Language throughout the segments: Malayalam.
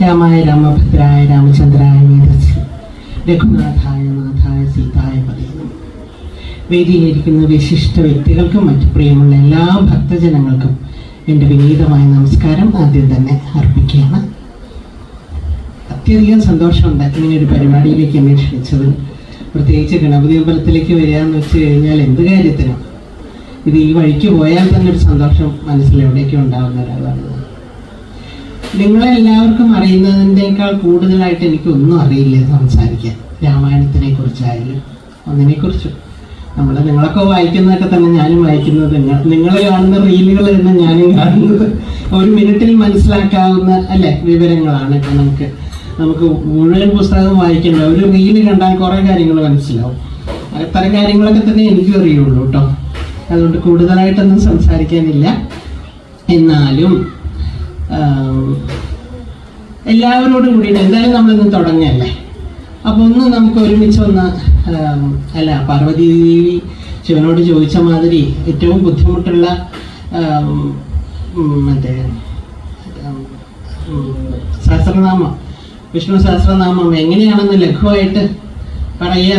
രാമായ രാമഭദ്രായ രാമചന്ദ്രായ വേദസ് രഘുനാഥായ നാഥായ സീതായ പതിയും വേദിയിലിരിക്കുന്ന വിശിഷ്ട വ്യക്തികൾക്കും മറ്റു പ്രിയമുള്ള എല്ലാ ഭക്തജനങ്ങൾക്കും എന്റെ വിനീതമായ നമസ്കാരം ആദ്യം തന്നെ അർപ്പിക്കുകയാണ്. അത്യധികം സന്തോഷമുണ്ട് ഇങ്ങനെ ഒരു പരിപാടിയിലേക്ക് എന്നെ ക്ഷണിച്ചത് പ്രത്യേകിച്ച് ഗണപതി അമ്പലത്തിലേക്ക് വരിക എന്ന് വെച്ച് കഴിഞ്ഞാൽ എന്ത് കാര്യത്തിനും. ഇത് ഈ വഴിക്ക് പോയാൽ തന്നെ ഒരു സന്തോഷം മനസ്സിൽ എവിടേക്കും ഉണ്ടാകുന്ന ഒരാളാണ്. എല്ലാവർക്കും അറിയുന്നതിന്റെക്കാൾ കൂടുതലായിട്ട് എനിക്കൊന്നും അറിയില്ല സംസാരിക്കാൻ. രാമായണത്തിനെ കുറിച്ചായാലും ഒന്നിനെ കുറിച്ചും. നമ്മൾ നിങ്ങളൊക്കെ വായിക്കുന്നതൊക്കെ തന്നെ ഞാനും വായിക്കുന്നത്. നിങ്ങൾ നിങ്ങൾ കാണുന്ന റീലുകൾ തന്നെ ഞാനും കാണുന്നത്. ഒരു മിനിറ്റിൽ മനസ്സിലാക്കാവുന്ന അല്ലെ വിവരങ്ങളാണ് ഇപ്പം നമുക്ക്. നമുക്ക് മുഴുവൻ പുസ്തകം വായിക്കേണ്ട ഒരു റീൽ കണ്ടാൽ കുറേ കാര്യങ്ങൾ മനസ്സിലാവും. അത്തരം കാര്യങ്ങളൊക്കെ തന്നെ എനിക്കും അറിയുള്ളൂ കേട്ടോ. അതുകൊണ്ട് കൂടുതലായിട്ടൊന്നും സംസാരിക്കാനില്ല. എന്നാലും എല്ലാവരോടും കൂടിയിട്ട് എന്തായാലും നമ്മളിന്ന് തുടങ്ങല്ലേ? അപ്പോൾ ഒന്ന് നമുക്ക് ഒരുമിച്ച് ഒന്ന് അല്ല പാർവതി ദേവി ശിവനോട് ചോദിച്ച മാതിരി ഏറ്റവും ബുദ്ധിമുട്ടുള്ള മറ്റേ സഹസ്രനാമം വിഷ്ണു സഹസ്രനാമം എങ്ങനെയാണെന്ന് ലഘുവായിട്ട് പറയാ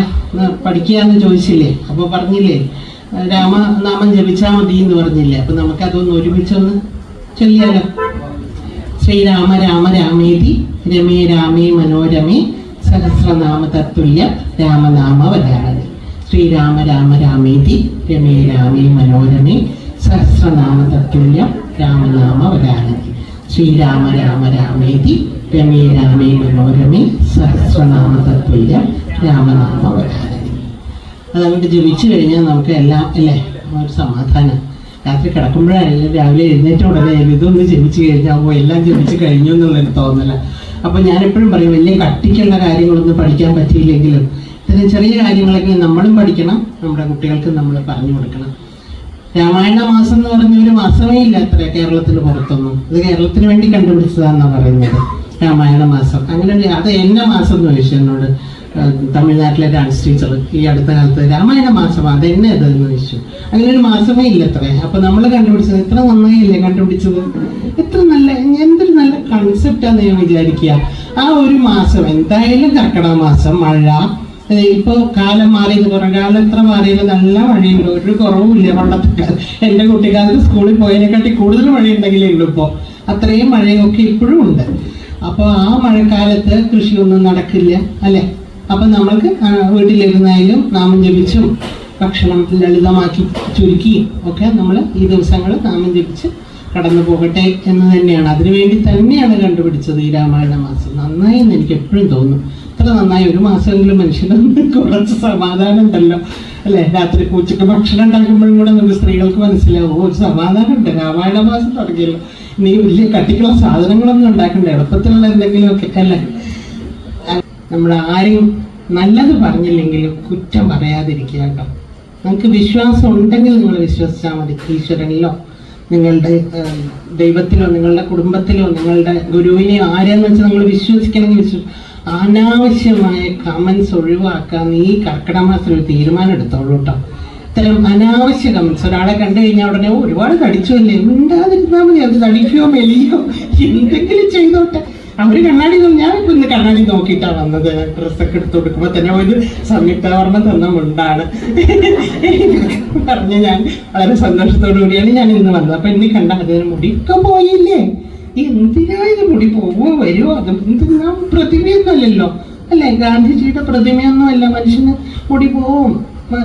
പഠിക്കുക എന്ന് ചോദിച്ചില്ലേ? അപ്പോൾ പറഞ്ഞില്ലേ രാമനാമം ജപിച്ചാൽ മതി എന്ന് പറഞ്ഞില്ലേ? അപ്പോൾ നമുക്കതൊന്ന് ഒരുമിച്ചൊന്ന് ചൊല്ലിയാലോ? ശ്രീരാമ രാമ രാമേതി രമേ രാമേ മനോരമേ സഹസ്രനാമ തത്തുല്യ രാമനാമ വരാണത്. ശ്രീരാമ രാമ രാമേതി രമേ രാമേ മനോരമേ സഹസ്രനാമ തത്തുല്യ രാമനാമ വരാണത്. ശ്രീരാമ രാമ രാമേതി രമേ രാമേ മനോരമേ സഹസ്രനാമ തത്തുല്യ രാമനാമ വരാണത്. അതങ്ങോട്ട് ജപിച്ചു കഴിഞ്ഞാൽ നമുക്ക് എല്ലാം അല്ലേ? ഒരു സമാധാനം. രാത്രി കിടക്കുമ്പോഴായാലും രാവിലെ എഴുന്നേറ്റ ഉടനെ ഇതൊന്ന് ജപിച്ചു കഴിഞ്ഞാൽ എല്ലാം ജപിച്ചു കഴിഞ്ഞു എന്നുള്ളൊരു തോന്നല അപ്പം ഞാനെപ്പോഴും പറയും വലിയ കട്ടിക്കുള്ള കാര്യങ്ങളൊന്നും പഠിക്കാൻ പറ്റിയില്ലെങ്കിലും ഇത്തരം ചെറിയ കാര്യങ്ങളൊക്കെ നമ്മളും പഠിക്കണം നമ്മുടെ കുട്ടികൾക്ക് നമ്മൾ പറഞ്ഞു കൊടുക്കണം. രാമായണ മാസം എന്ന് പറഞ്ഞ ഒരു മാസമേ ഇല്ല അത്ര കേരളത്തിന് പുറത്തൊന്നും. ഇത് കേരളത്തിന് വേണ്ടി കണ്ടുപിടിച്ചതാണെന്നാണ് പറയുന്നത് രാമായണ മാസം. അങ്ങനെ അത് എന്ന മാസം എന്ന് ചോദിച്ചു എന്നോട്. തമിഴ്നാട്ടിലെ ഡാൻസ് ടീച്ചർ ഈ അടുത്ത കാലത്ത് രാമായണ മാസം അത് എന്നെ ചോദിച്ചു അങ്ങനെ ഒരു മാസമേ ഇല്ലത്രേ. അപ്പൊ നമ്മൾ കണ്ടുപിടിച്ചത് എത്ര നന്നായില്ലേ കണ്ടുപിടിച്ചത്? എത്ര നല്ല എന്തൊരു നല്ല കൺസെപ്റ്റാന്ന് ഞാൻ വിചാരിക്കുക ആ ഒരു മാസം എന്തായാലും കർക്കിടക മാസം മഴ. ഇപ്പോൾ ഇപ്പൊ കാലം മാറിയത് കുറേ കാലം എത്ര മാറിയത് നല്ല മഴയുണ്ട്. ഒരു കുറവുമില്ല പണ്ടത്തെ എന്റെ കുട്ടിക്കാലത്ത് സ്കൂളിൽ പോയതിനെക്കാട്ടി കൂടുതൽ മഴയുണ്ടെങ്കിലേ ഉള്ളൂ ഇപ്പോൾ അത്രയും മഴയൊക്കെ ഇപ്പോഴും ഉണ്ട്. അപ്പോൾ ആ മഴക്കാലത്ത് കൃഷിയൊന്നും നടക്കില്ല അല്ലേ? അപ്പം നമ്മൾക്ക് വീട്ടിലിരുന്നായാലും നാമം ജപിച്ചും ഭക്ഷണം ലളിതമാക്കി ചുരുക്കിയും ഒക്കെ നമ്മൾ ഈ ദിവസങ്ങൾ നാമം ജപിച്ച് കടന്നു പോകട്ടെ എന്ന് തന്നെയാണ്. അതിനുവേണ്ടി തന്നെയാണ് കണ്ടുപിടിച്ചത് ഈ രാമായണ മാസം. നന്നായി എന്ന് എനിക്ക് എപ്പോഴും തോന്നും. ഇത്ര നന്നായി ഒരു മാസമെങ്കിലും മനുഷ്യന് കുറച്ച് സമാധാനം ഉണ്ടല്ലോ. അല്ലേ? രാത്രി ഉച്ചയ്ക്ക് ഭക്ഷണം ഉണ്ടാക്കുമ്പോഴും കൂടെ നമുക്ക് സ്ത്രീകൾക്ക് മനസ്സിലാവും. ഒരു സമാധാനം ഉണ്ട്. രാമായണ മാസം തുടങ്ങിയല്ലോ. നീ വലിയ കട്ടിക്കുള്ള സാധനങ്ങളൊന്നും ഉണ്ടാക്കണ്ട. എളുപ്പത്തിലുള്ള എന്തെങ്കിലുമൊക്കെ അല്ലേ? നമ്മൾ ആരെയും നല്ലത് പറഞ്ഞില്ലെങ്കിലും കുറ്റം പറയാതിരിക്കുക കേട്ടോ. നമുക്ക് വിശ്വാസം ഉണ്ടെങ്കിൽ നിങ്ങൾ വിശ്വസിച്ചാൽ മതി. ഈശ്വരനിലോ നിങ്ങളുടെ ദൈവത്തിലോ നിങ്ങളുടെ കുടുംബത്തിലോ നിങ്ങളുടെ ഗുരുവിനെയോ ആരെയെന്ന് വെച്ചാൽ നിങ്ങൾ വിശ്വസിക്കണമെങ്കിൽ വിശ്വ അനാവശ്യമായ കമൻസ് ഒഴിവാക്കാൻ ഈ കർക്കിടമാസത്തിൽ ഒരു തീരുമാനം എടുത്തോളൂ കേട്ടോ. ഇത്തരം അനാവശ്യ കമൻസ് ഒരാളെ കണ്ടു കഴിഞ്ഞാൽ ഉടനെ "ഓ, ഒരുപാട് തടിച്ചു അല്ലേ? മിണ്ടാതിരുന്നാൽ മതി. അത് തടിക്കുകയോ മെലിയോ എന്തെങ്കിലും ചെയ്തോട്ടെ. അവർ കണ്ണാടി നോ- ഞാൻ ഇപ്പൊ ഇന്ന് കണ്ണാടി നോക്കിയിട്ടാ വന്നത്. ഡ്രസ്സൊക്കെ എടുത്ത് കൊടുക്കുമ്പോ തന്നെ ഒരു സംയുക്താവർണം തന്ന മുണ്ടാണ്. പറഞ്ഞ് ഞാൻ വളരെ സന്തോഷത്തോടു കൂടിയാണ് ഞാൻ ഇന്ന് വന്നത്. അപ്പൊ എന്നെ കണ്ട അതിന് മുടിയൊക്കെ പോയില്ലേ? എന്തിനാ ഇത് മുടി പോവോ വരുമോ അത് എന്തിനാ പ്രതിമയൊന്നുമല്ലല്ലോ? അല്ലേ? ഗാന്ധിജിയുടെ പ്രതിമയൊന്നുമല്ല മനുഷ്യന് മുടി പോവും.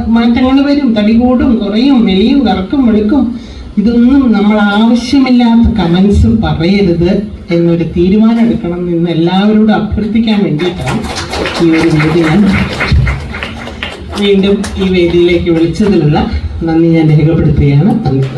മാറ്റങ്ങൾ വരും തടി കൂടും കുറയും മെലിയും കറക്കും വെളുക്കും. ഇതൊന്നും നമ്മൾ ആവശ്യമില്ലാത്ത കമൻസ് പറയരുത് എന്നൊരു തീരുമാനം എടുക്കണം എന്ന് എല്ലാവരോടും അഭ്യർത്ഥിക്കാൻ വേണ്ടിയിട്ടാണ് ഈ ഒരു വേദി ഞാൻ വീണ്ടും ഈ വേദിയിലേക്ക് വിളിച്ചതിലുള്ള നന്ദി ഞാൻ രേഖപ്പെടുത്തുകയാണ്. നന്ദി.